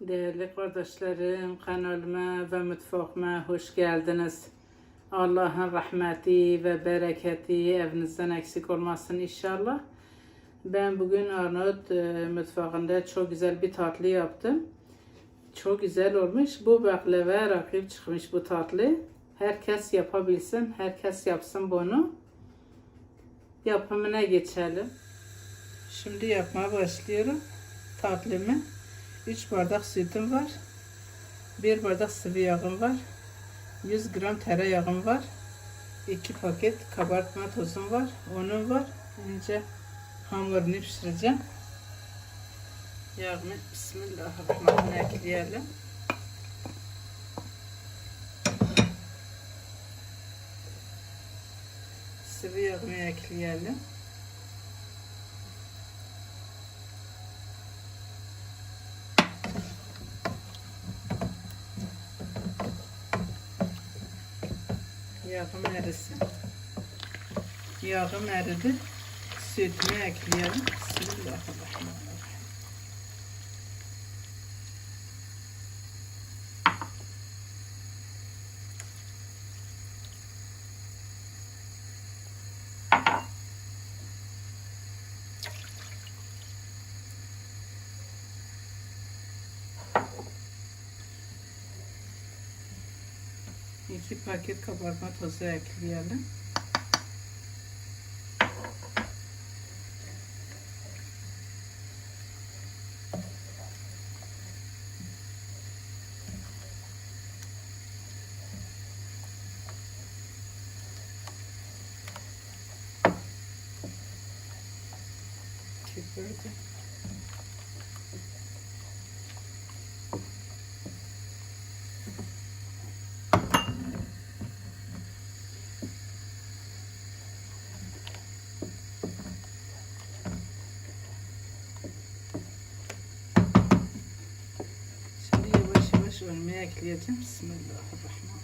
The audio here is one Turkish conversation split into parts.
Değerli kardeşlerim, kanalıma ve mutfağıma hoş geldiniz. Allah'ın rahmeti ve bereketi evinizden eksik olmasın inşallah. Ben bugün Arnavut e, mutfağında çok güzel bir tatlı yaptım. Çok güzel olmuş. Bu baklava rakip çıkmış bu tatlı. Herkes yapabilsin, herkes yapsın bunu. Yapımına geçelim. Şimdi yapmaya başlıyorum tatlımı. 3 bardak sütüm var. 1 bardak sıvı yağım var. 100 gram tereyağım var. 2 paket kabartma tozum var. Unum var. Önce hamurunu pişireceğim. Yağını bismillahirrahmanirrahim ekleyelim. Sıvı yağını ekleyelim. Yağım erisin. Yağım eridi. Sütünü ekleyelim. Bismillahirrahmanirrahim. İki paket kabartma tozu ekleyelim. Kibirdi. Şimdi ölmeye ekleyeceğim. Bismillahirrahmanirrahim.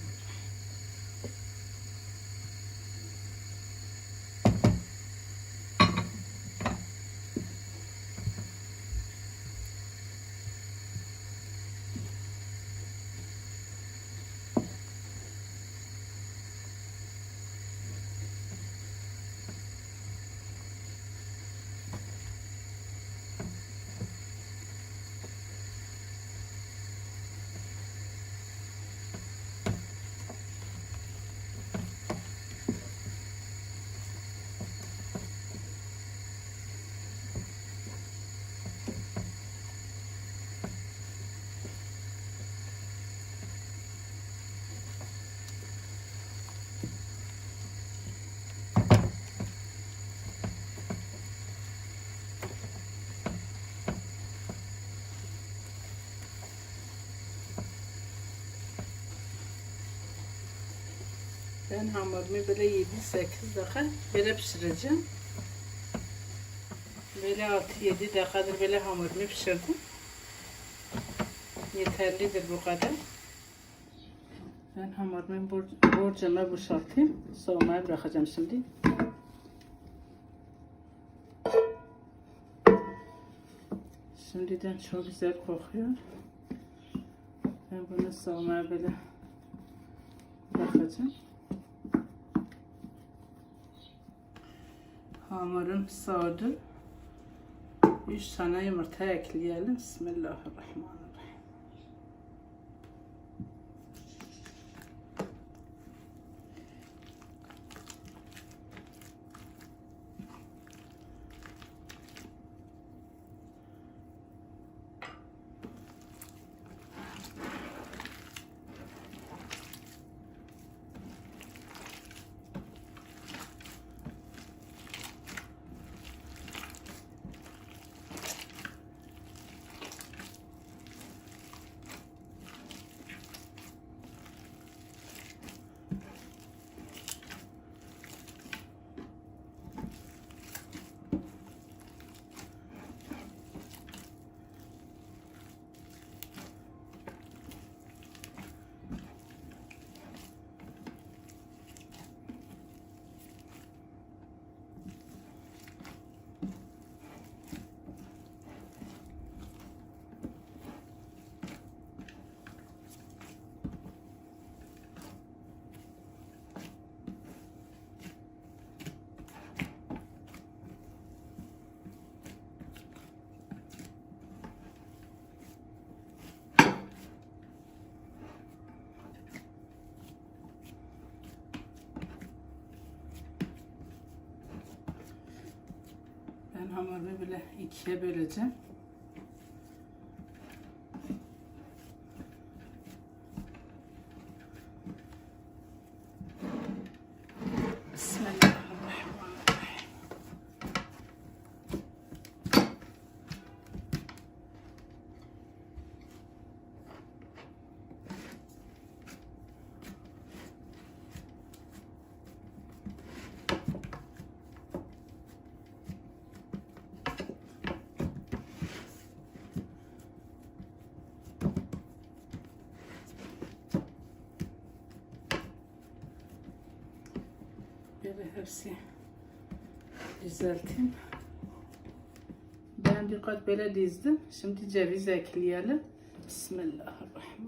Ben hamurumu böyle 7-8 dakika böyle pişireceğim. Böyle 6-7 dakikadır böyle hamurumu pişirdim. Yeterlidir bu kadar. Ben hamurumu bor- borcama boşaltayım. Soğumaya bırakacağım şimdi. Şimdiden çok güzel kokuyor. Ben bunu soğumaya böyle bırakacağım. Hamurum soğudu. 3 tane yumurta ekleyelim. Bismillahirrahmanirrahim. Hamurunu böyle ikiye böleceğim. Bismillahirrahmanirrahim. Hepsi düzelteyim. Ben dikkat böyle dizdim. Şimdi ceviz ekleyelim. Bismillahirrahmanirrahim.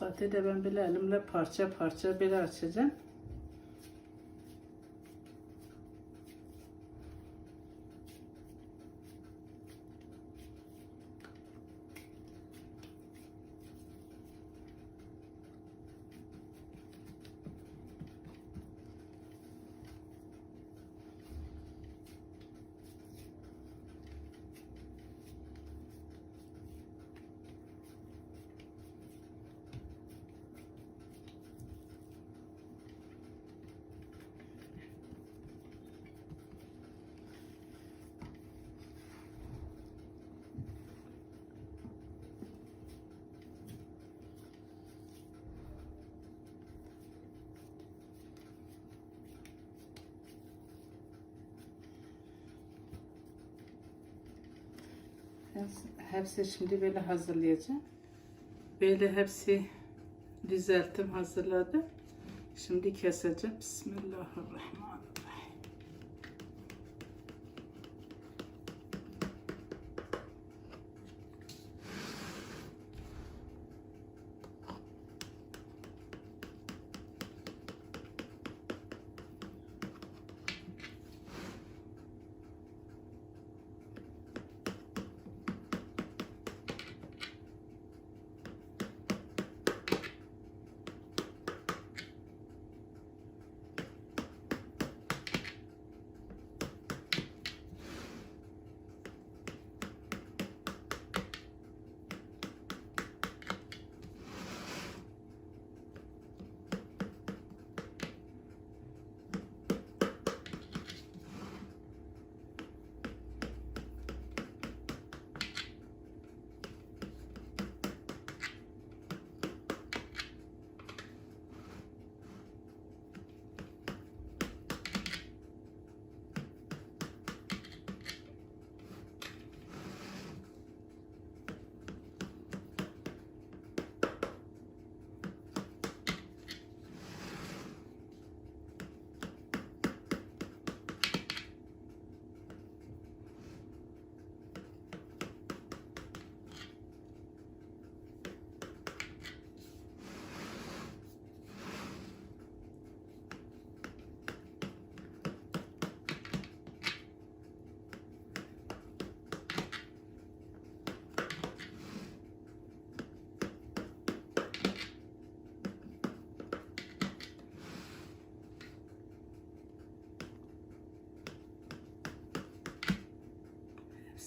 Katı da ben böyle elimle parça parça böyle açacağım. Hepsi şimdi böyle hazırlayacağım. Böyle hepsi düzelttim, hazırladım. Şimdi keseceğim. Bismillahirrahmanirrahim.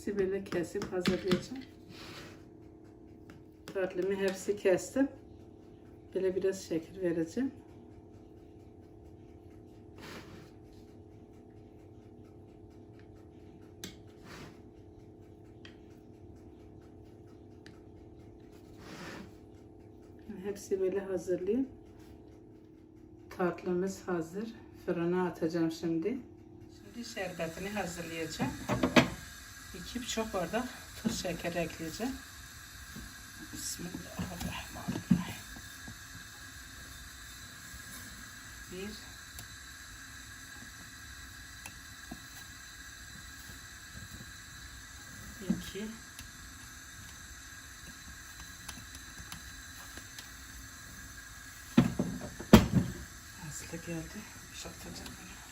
Hepsi böyle kesip hazırlayacağım. Tatlımı hepsi kestim. Böyle biraz şekil vereceğim. Hepsi böyle hazırlayayım. Tatlımız hazır. Fırına atacağım şimdi. Şimdi şerbetini hazırlayacağım iki buçuk bardak toz şeker ekleyeceğim. Bismillahirrahmanirrahim. Bir iki Aslı geldi. Şatacağım bunu.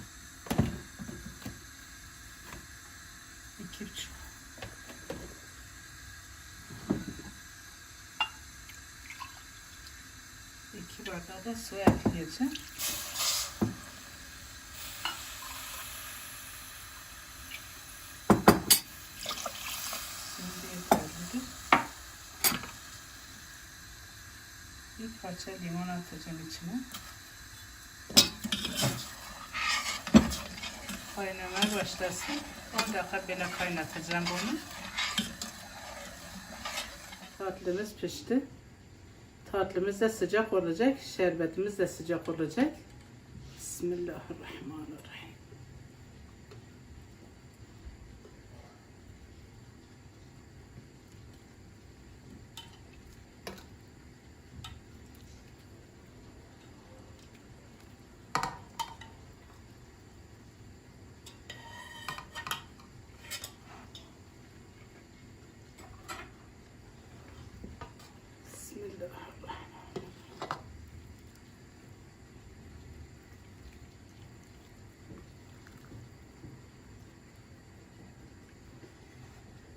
2 bardağı da su ekleyeceğim. Şimdi yeterlidir. Bir parça limon atacağım içine. Kaynamaya başlasın. 10 dakika böyle kaynatacağım bunu. Tatlımız pişti. Tatlımız da sıcak olacak. Şerbetimiz de sıcak olacak. Bismillahirrahmanirrahim.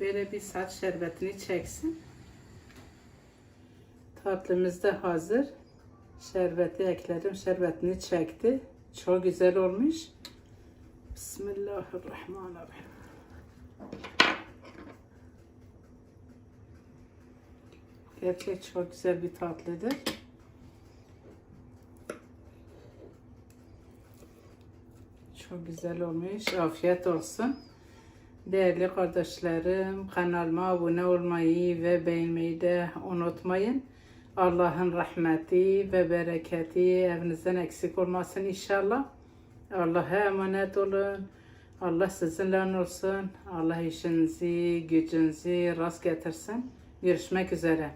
Böyle bir saç şerbetini çeksin. Tatlımız da hazır. Şerbeti ekledim. Şerbetini çekti. Çok güzel olmuş. Bismillahirrahmanirrahim. Gerçek çok güzel bir tatlıdır. Çok güzel olmuş. Afiyet olsun. Değerli kardeşlerim, kanalıma abone olmayı ve beğenmeyi de unutmayın. Allah'ın rahmeti ve bereketi evinizden eksik olmasın inşallah. Allah'a emanet olun. Allah sizinle olsun. Allah işinizi, gücünüzü rast getirsin. Görüşmek üzere.